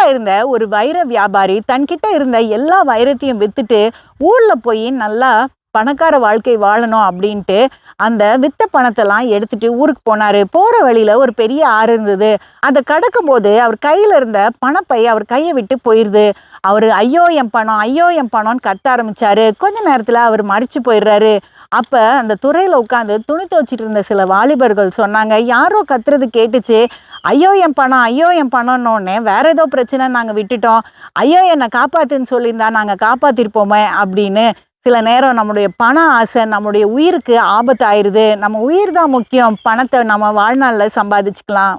செழிப்பா இருந்த ஒரு வைர வியாபாரி தன்கிட்ட இருந்த எல்லா வைரத்தையும் வித்துட்டு ஊரில் போய் நல்லா பணக்கார வாழ்க்கை வாழணும் அப்படின்ட்டு அந்த வித்த பணத்தெல்லாம் எடுத்துட்டு ஊருக்கு போனாரு. போகிற வழியில் ஒரு பெரிய ஆறு இருந்தது. அதை கடக்கும் போது அவர் கையில் இருந்த பணப்பை அவர் கையை விட்டு போயிடுது அவர் ஐயோ என் பணம் ஐயோ என் பணம்னு கத்த ஆரம்பிச்சாரு. கொஞ்ச நேரத்தில் அவர் மறிச்சு போயிடுறாரு. அப்போ அந்த துறையில் உட்காந்து துணி துவச்சிட்டு இருந்த சில வாலிபர்கள் சொன்னாங்க யாரோ கத்துறது கேட்டுச்சு. ஐயோ என் பணம் ஐயோ என் பணம்னோடனே வேற ஏதோ பிரச்சனை நாங்கள் விட்டுட்டோம். ஐயோ என்னை காப்பாத்துன்னு சொல்லியிருந்தா நாங்கள் காப்பாத்திருப்போமே அப்படின்னு சில நேரம் நம்முடைய பண ஆசை நம்முடைய உயிருக்கு ஆபத்து ஆயிடுது நம்ம உயிர் தான் முக்கியம். பணத்தை நம்ம வாழ்நாளில் சம்பாதிச்சுக்கலாம்.